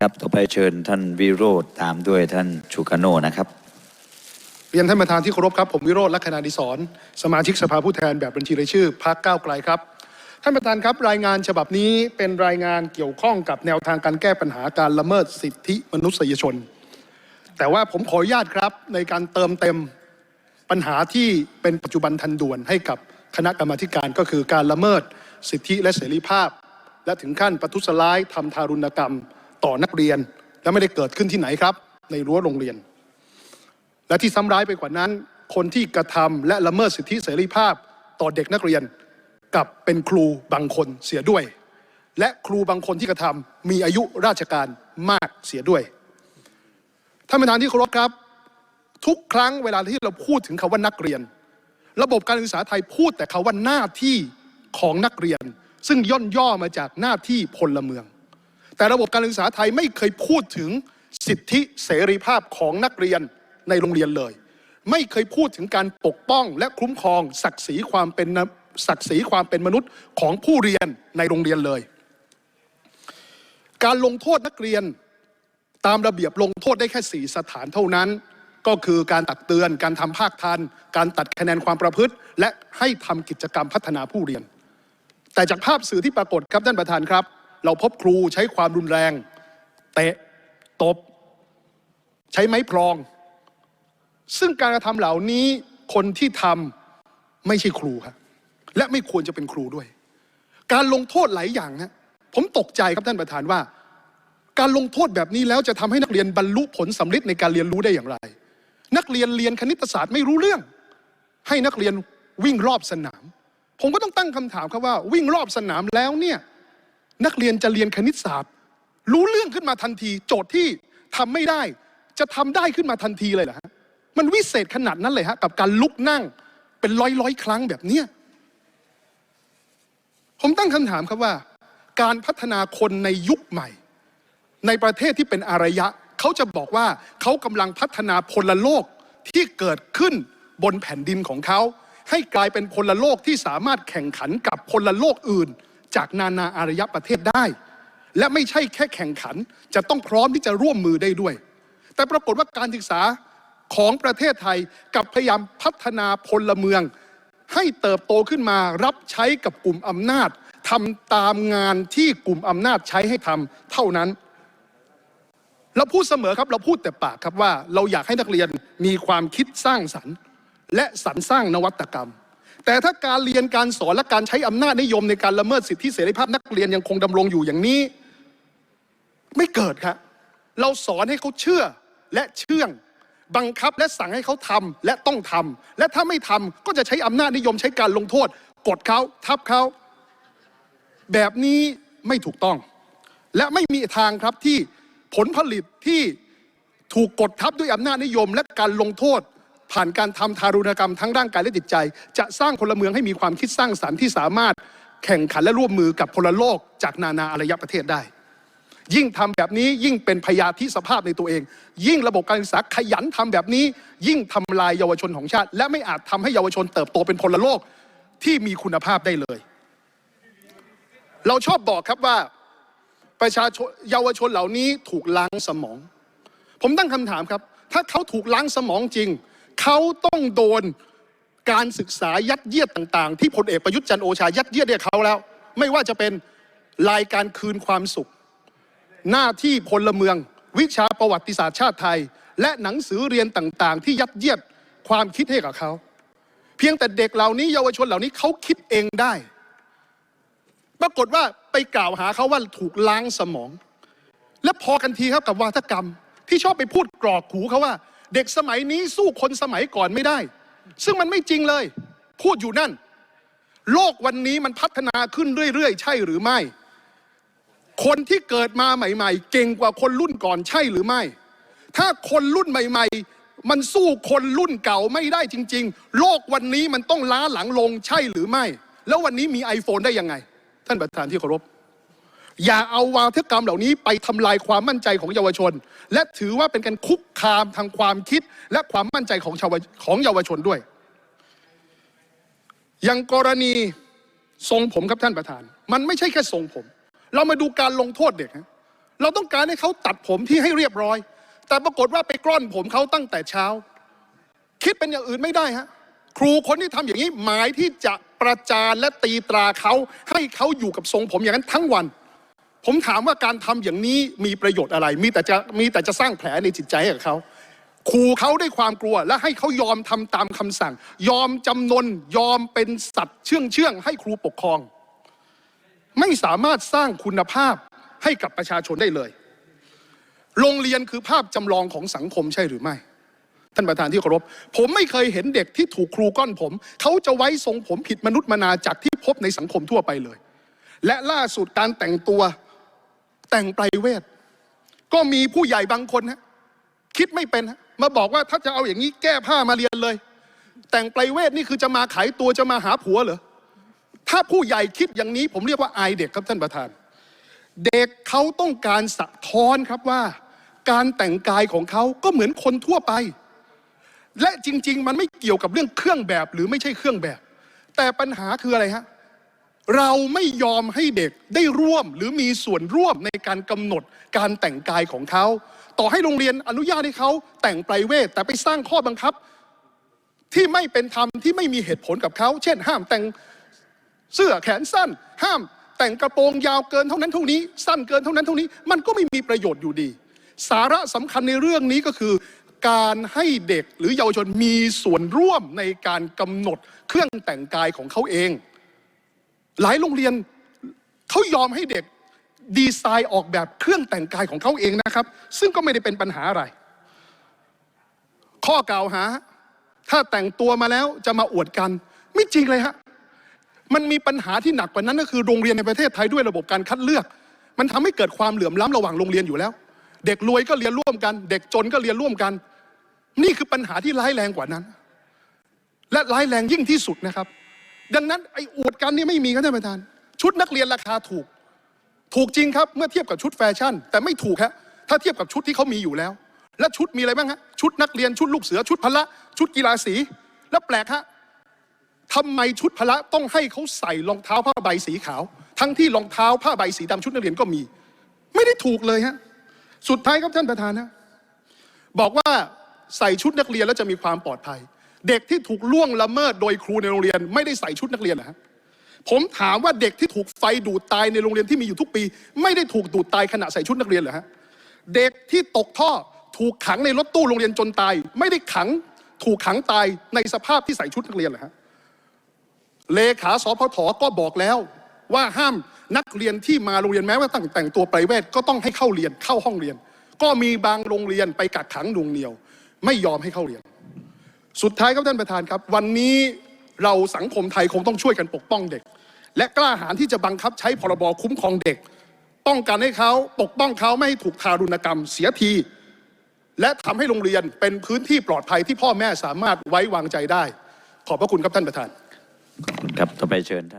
ครับต่อไปเชิญท่านวิโรธตามด้วยท่านชูกาโนนะครับ เรียนท่านประธานที่เคารพครับ ผมวิโรจน์ลักษณาดิศรสมาชิกสภาผู้แทนแบบบัญชีรายชื่อพรรคก้าวไกลครับ ท่านประธานครับรายงานฉบับนี้เป็นรายงานเกี่ยวข้องกับแนวทางการแก้ปัญหาการละเมิดสิทธิมนุษยชน แต่ว่าผมขออนุญาตครับในการเติมเต็มปัญหาที่เป็นปัจจุบันทันด่วนให้กับคณะกรรมาการก็คือการละเมิดสิทธิและเสรีภาพ และถึงขั้นประทุษร้ายทำทารุณกรรม ต่อนักเรียน และไม่ได้เกิดขึ้นที่ไหนครับ ในรั้วโรงเรียน และที่ซ้ำร้ายไปกว่านั้น คนที่กระทำและละเมิดสิทธิเสรีภาพต่อเด็กนักเรียนกับเป็นครูบางคนเสียด้วย และครูบางคนที่กระทำมีอายุราชการมากเสียด้วยท่านประธานที่เคารพครับ ทุกครั้งเวลาที่เราพูดถึงคาว่านักเรียน ระบบการศึกษาไทยพูดแต่คาว่าหน้าที่ของนักเรียน ซึ่งย่นย่อมาจากหน้าที่พลเมือง แต่ระบบการศึกษาไทยไม่เคยพูดถึงสิทธิเสรีภาพของนักเรียนในโรงเรียนเลย ไม่เคยพูดถึงการปกป้องและคุ้มครองศักดิ์ศรีความเป็นศักดิ์ศรีความเป็นมนุษย์ของผู้เรียนในโรงเรียนเลย การลงโทษนักเรียนตามระเบียบลงโทษได้แค่สี่สถานเท่านั้น ก็คือการตักเตือน การทำภาคทัน การตัดคะแนนความประพฤติ และให้ทำกิจกรรมพัฒนาผู้เรียน แต่จากภาพสื่อที่ปรากฏครับท่านประธานครับ เราพบครูใช้ความรุนแรง เตะตบ ใช้ไม้พรอง ซึ่งการกระทำเหล่านี้คนที่ทำไม่ใช่ครูครับและไม่ควรจะเป็นครูด้วย การลงโทษหลายอย่างนะผมตกใจครับท่านประธานว่า การลงโทษแบบนี้แล้วจะทำให้นักเรียนบรรลุผลสำเร็จในการเรียนรู้ได้อย่างไร นักเรียนเรียนคณิตศาสตร์ไม่รู้เรื่อง ให้นักเรียนวิ่งรอบสนาม ผมก็ต้องตั้งคำถามครับว่า วิ่งรอบสนามแล้วเนี่ย นักเรียนจะเรียนคณิตศาสตร์ รู้เรื่องขึ้นมาทันที โจทย์ที่ทำไม่ได้ จะทำได้ขึ้นมาทันทีเลยเหรอฮะมันวิเศษขนาดนั้นเลยฮะกับการลุกนั่งเป็นร้อยร้อยครั้งแบบเนี้ยผมตั้งคำถามครับว่า การพัฒนาคนในยุคใหม่ ในประเทศที่เป็นอารยะ เขาจะบอกว่าเขากำลังพัฒนาพลโลกที่เกิดขึ้นบนแผ่นดินของเขา ให้กลายเป็นพลโลกที่สามารถแข่งขันกับพลโลกอื่น จากนานาอารยประเทศได้ และไม่ใช่แค่แข่งขัน จะต้องพร้อมที่จะร่วมมือได้ด้วย แต่ปรากฏว่าการศึกษาของประเทศไทยกับพยายามพัฒนาพลเมือง ให้เติบโตขึ้นมารับใช้กับกลุ่มอำนาจทำตามงานที่กลุ่มอำนาจใช้ให้ทำเท่านั้นเราพูดเสมอครับเราพูดแต่ปากครับว่าเราอยากให้นักเรียนมีความคิดสร้างสรรค์ และสรรสร้างนวัตกรรม แต่ถ้าการเรียนการสอนและการใช้อำนาจนิยมในการละเมิดสิทธิเสรีภาพนักเรียนยังคงดำรงอยู่อย่างนี้ ไม่เกิดครับเราสอนให้เขาเชื่อและเชื่องบังคับและสั่งให้เขาทำและต้องทำและถ้าไม่ทำก็จะใช้อำนาจนิยมใช้การลงโทษ กดเขาทับเขาแบบนี้ไม่ถูกต้อง และไม่มีทางครับที่ผลผลิตที่ถูกกดทับด้วยอำนาจนิยม และการลงโทษ ผ่านการทำทารุณกรรมทั้งร่างกายและจิตใจ จะสร้างพลเมืองให้มีความคิดสร้างสรรค์ที่สามารถแข่งขันและร่วมมือกับพลโลกจากนานาอารยประเทศได้ ยิ่งทำแบบนี้ยิ่งเป็นพยาธิสภาพในตัวเอง ยิ่งระบบการศึกษาขยันทำแบบนี้ ยิ่งทำลายเยาวชนของชาติ และไม่อาจทำให้เยาวชนเติบโตเป็นพลโลกที่มีคุณภาพได้เลย เราชอบบอกครับว่าประชาชนเยาวชนเหล่านี้ถูกล้างสมอง ผมตั้งคำถามครับ ถ้าเขาถูกล้างสมองจริง เขาต้องโดนการศึกษายัดเยียดต่างๆ ที่พลเอกประยุทธ์จันโอชายัดเยียดให้เขาแล้ว ไม่ว่าจะเป็นรายการคืนความสุข หน้าที่พลเมือง วิชาประวัติศาสตร์ชาติไทย และหนังสือเรียนต่างๆ ที่ยัดเยียดความคิดให้กับเขาเพียงแต่เด็กเหล่านี้เยาวชนเหล่านี้เขาคิดเองได้ ปรากฏว่าไปกล่าวหาเขาว่าถูกล้างสมอง และพอกันทีครับกับวาทกรรมที่ชอบไปพูดกรอกหูเขาว่า เด็กสมัยนี้สู้คนสมัยก่อนไม่ได้ ซึ่งมันไม่จริงเลย พูดอยู่นั่น โลกวันนี้มันพัฒนาขึ้นเรื่อยๆ ใช่หรือไม่ คนที่เกิดมาใหม่ ๆ เก่งกว่าคนรุ่นก่อนใช่หรือไม่ ถ้าคนรุ่นใหม่ ๆ มันสู้คนรุ่นเก่าไม่ได้จริง ๆ โลกวันนี้มันต้องล้าหลังลงใช่หรือไม่ แล้ววันนี้มี iPhone ได้ยังไง ท่านประธานที่เคารพ อย่าเอาวาทกรรมเหล่านี้ไปทำลายความมั่นใจของเยาวชน และถือว่าเป็นการคุกคามทางความคิดและความมั่นใจของชาวของเยาวชนด้วย อย่างกรณีทรงผมครับท่านประธาน มันไม่ใช่แค่ทรงผม เรามาดูการลงโทษเด็กฮะเราต้องการให้เขาตัดผมที่ให้เรียบร้อย แต่ปรากฏว่าไปกล้อนผมเขาตั้งแต่เช้า คิดเป็นอย่างอื่นไม่ได้ฮะครูคนที่ทำอย่างนี้หมายที่จะประจานและตีตราเขาให้เขาอยู่กับทรงผมอย่างนั้นทั้งวัน ผมถามว่าการทำอย่างนี้มีประโยชน์อะไร มีแต่จะมีแต่จะสร้างแผลในจิตใจให้กับเขาขู่เขาด้วยความกลัวและให้เขายอมทำตามคำสั่ง ยอมจำนนยอมเป็นสัตว์เชื่องเชื่องให้ครูปกครอง ไม่สามารถสร้างคุณภาพให้กับประชาชนได้เลย โรงเรียนคือภาพจำลองของสังคมใช่หรือไม่ ท่านประธานที่เคารพ ผมไม่เคยเห็นเด็กที่ถูกครูก้อนผม เขาจะไว้ทรงผมผิดมนุษย์มนาจากที่พบในสังคมทั่วไปเลย และล่าสุดการแต่งตัว แต่งไพรเวทก็มีผู้ใหญ่บางคนฮะคิดไม่เป็นฮะมาบอกว่าถ้าจะเอาอย่างนี้แก้ผ้ามาเรียนเลย แต่งไพรเวทนี่คือจะมาขายตัวจะมาหาผัวเหรอถ้าผู้ใหญ่คิดอย่างนี้ ผมเรียกว่าอายเด็กครับท่านประธาน เด็กเขาต้องการสะท้อนครับว่า การแต่งกายของเขาก็เหมือนคนทั่วไป และจริง ๆ มันไม่เกี่ยวกับเรื่องเครื่องแบบหรือไม่ใช่เครื่องแบบ แต่ปัญหาคืออะไรฮะ เราไม่ยอมให้เด็กได้ร่วมหรือมีส่วนร่วมในการกำหนดการแต่งกายของเขา ต่อให้โรงเรียนอนุญาตให้เขาแต่งไพรเวทแต่ไปสร้างข้อบังคับ ที่ไม่เป็นธรรมที่ไม่มีเหตุผลกับเขา เช่น ห้ามแต่งเสื้อแขนสั้น ห้ามแต่งกระโปรงยาวเกินเท่านั้นเท่านี้สั้นเกินเท่านั้นเท่านี้ มันก็ไม่มีประโยชน์อยู่ดี สาระสำคัญในเรื่องนี้ก็คือ การให้เด็กหรือเยาวชนมีส่วนร่วมในการกำหนดเครื่องแต่งกายของเขาเอง โรงเรียนเขายอมให้เด็กดีไซน์ออกแบบเครื่องแต่งกายของเขาเองนะครับ ซึ่งก็ไม่ได้เป็นปัญหาอะไร ข้อกล่าวหา ถ้าแต่งตัวมาแล้วจะมาอวดกัน ไม่จริงเลยฮะมันมีปัญหาที่หนักกว่านั้นก็คือโรงเรียนในประเทศไทยด้วยระบบการคัดเลือก มันทำให้เกิดความเหลื่อมล้ำระหว่างโรงเรียนอยู่แล้ว เด็กรวยก็เรียนร่วมกัน เด็กจนก็เรียนร่วมกัน นี่คือปัญหาที่ร้ายแรงกว่านั้น และร้ายแรงยิ่งที่สุดนะครับ ดังนั้นไอ้อวดกันนี่ไม่มีครับท่านประธาน ชุดนักเรียนราคาถูก ถูกจริงครับเมื่อเทียบกับชุดแฟชั่น แต่ไม่ถูกฮะถ้าเทียบกับชุดที่เขามีอยู่แล้ว และชุดมีอะไรบ้างฮะชุดนักเรียนชุดลูกเสือชุดพละ ชุดกีฬาสี และแปลกฮะทำไมชุดพละต้องให้เขาใส่รองเท้าผ้าใบสีขาว ทั้งที่รองเท้าผ้าใบสีดำชุดนักเรียนก็มี ไม่ได้ถูกเลยฮะสุดท้ายครับท่านประธานฮะบอกว่าใส่ชุดนักเรียนแล้วจะมีความปลอดภัย เด็กที่ถูกล่วงละเมิดโดยครูในโรงเรียน ไม่ได้ใส่ชุดนักเรียนนะฮะผมถามว่าเด็กที่ถูกไฟดูดตายในโรงเรียนที่มีอยู่ทุกปี ไม่ได้ถูกดูดตายขณะใส่ชุดนักเรียนเหรอฮะเด็กที่ตกท่อถูกขังในรถตู้โรงเรียนจนตาย ไม่ได้ขังถูกขังตายในสภาพที่ใส่ชุดนักเรียนเหรอฮะเลขาสพทก็บอกแล้วว่าห้ามนักเรียนที่มาโรงเรียนแม้ว่าตั้งแต่งตัวไพรเวทก็ต้องให้เข้าเรียนเข้าห้องเรียน ก็มีบางโรงเรียนไปกักขังหน่วงเหนียว ไม่ยอมให้เข้าเรียน สุดท้ายครับท่านประธานครับ วันนี้เราสังคมไทยคงต้องช่วยกันปกป้องเด็ก และกล้าหาญที่จะบังคับใช้พรบคุ้มครองเด็ก ป้องกันให้เขาปกป้องเขาไม่ให้ถูกทารุณกรรมเสียที และทำให้โรงเรียนเป็นพื้นที่ปลอดภัยที่พ่อแม่สามารถไว้วางใจได้ ขอบพระคุณครับท่านประธาน ขอบคุณครับต่อไปเชิญท่าน